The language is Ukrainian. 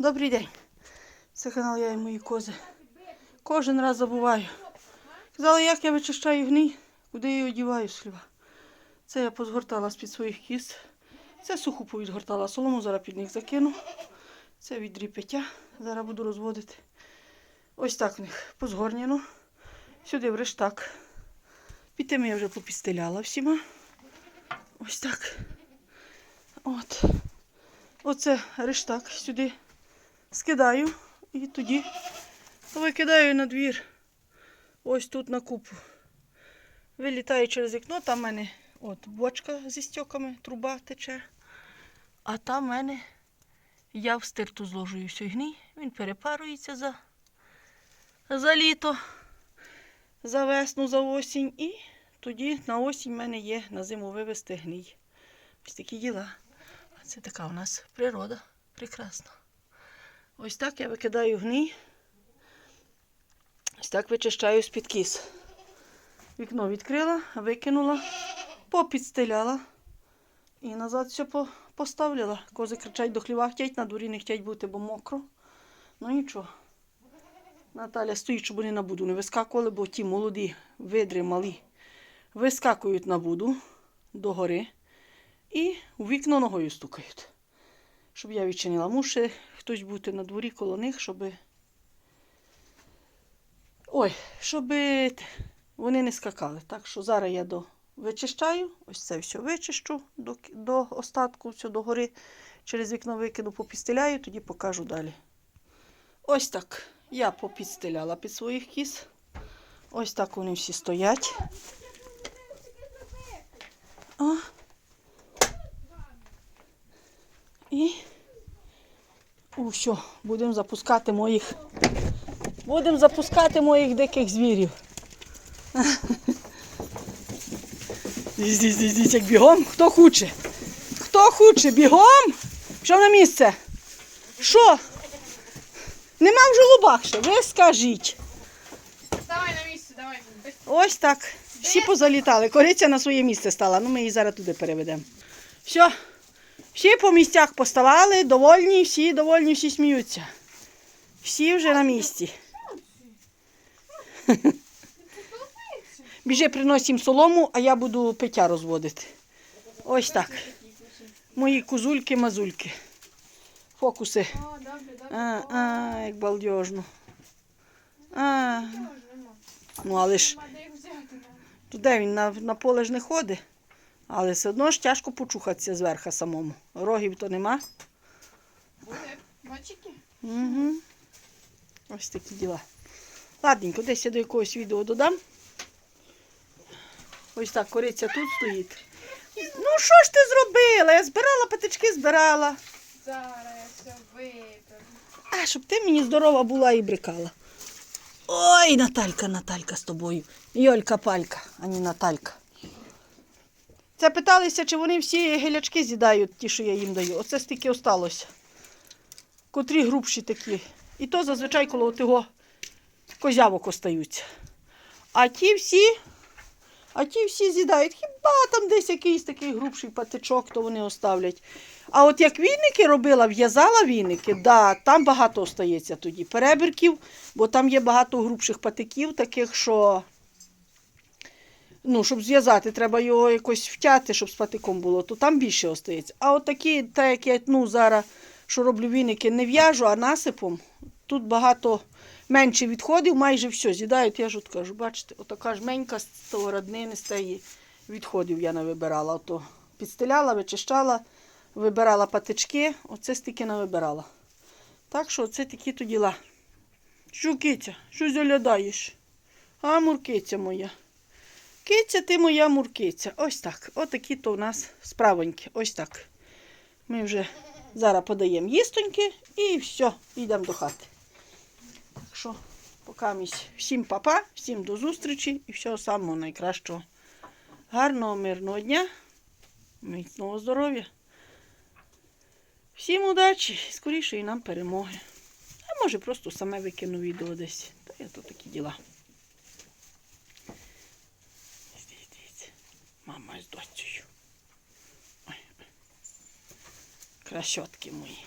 Добрий день. Це канал я і мої кози. Кожен раз забуваю. Казала, як я вичищаю гній, куди я одіваю сліва. Це я позгортала з-під своїх кіз. Це суху повідгортала, солому зараз під них закину. Це від ріпетя. Зараз буду розводити. Ось так в них позгорнено. Сюди в рештак. Під тим я вже попістеляла всіма. Ось так. От. Оце рештак сюди скидаю і тоді викидаю на двір. Ось тут на купу. Вилітаю через вікно, там в мене от бочка зі стьоками, труба тече. А там в мене я в стирту зложую все гній. Він перепарується за, за літо, за весну, за осінь. І тоді на осінь в мене є на зиму вивезти гній. Ось такі діла. Це така у нас природа. Прекрасна. Ось так я викидаю гній. Ось так вичищаю з-під кіз. Вікно відкрила, викинула, попідстеляла і назад все по- поставляла. Кози кричать до хліва, хотять, на дворі не хотять бути, бо мокро. Ну нічого. Наталя стоїть, щоб вони на буду не вискакували, бо ті молоді видри малі вискакують на буду до гори і у вікно ногою стукають. Щоб я відчинила. Муше хтось бути на дворі коло них, щоб. Ой, щоб вони не скакали. Так що зараз я до... вичищаю, ось це все вичищу до, до остатку, все до гори. Через вікно викину, попістеляю, тоді покажу далі. Ось так. Я попідстеляла під своїх кіз. Ось так вони всі стоять. Все, будемо запускати моїх. Будемо запускати моїх диких звірів. Дивіться, як бігом. Хто хоче? Хто хоче? Бігом? Що на місце? Що? Нема в жолобах ще, ви скажіть. Давай на місце, давай. Ось так. Всі позалітали. Кориця на своє місце стала. Ну, ми її зараз туди переведемо. Все. Всі по місцях поставали, довольні, всі довольні, всі сміються. Всі вже на місці. Біжи, принось їм солому, а я буду пиття розводити. Ось так. Мої кузульки-мазульки. Фокуси. А, а, як балдежно. А, ну але ж де він на, на поле ж не ходить. Але все одно ж тяжко почухатися зверху самому. Рогів то нема. Буде. Бачики? Угу. Ось такі діла. Ладненько, десь я до якогось відео додам. Ось так, кориця тут стоїть. Ну, що ж ти зробила? Я збирала патички, збирала. Зараз я все виперу. А, щоб ти мені здорова була і брикала. Ой, Наталька, Наталька з тобою. Йолька палька, а не Наталька. Це питалися, чи вони всі гелячки з'їдають, ті, що я їм даю. Оце стільки осталося. Котрі грубші такі. І то зазвичай коло того козявок остаються. А ті всі, а ті всі з'їдають. Хіба там десь якийсь такий грубший патичок, то вони оставлять. А от як віники робила, в'язала віники, да, там багато остається тоді перебірків, бо там є багато грубших патиків, таких, що ну, щоб зв'язати, треба його якось втяти, щоб з патиком було, то там більше остається. А от такі, так як я ну, зараз, що роблю віники, не в'яжу, а насипом, тут багато менше відходів, майже все з'їдають. Я ж от кажу, бачите, отака жменька з того роднини, з тієї відходів я не вибирала. Ото підстеляла, вичищала, вибирала патички, оце стільки не вибирала. Так що це такі то діла. Що, киця, що заглядаєш? А, муркиця моя. Киця ти моя муркиця. Ось так. Отакі то у нас справоньки. Ось так. Ми вже зараз подаємо їстоньки і все, йдемо до хати. Так що, поки місь. всім папа, всім до зустрічі і всього самого найкращого. Гарного, мирного дня, міцного здоров'я. Всім удачі, скорішої нам перемоги. А може просто саме викину відео десь. Та я то такі діла. Мама з дочею. Ой. Красотки мої.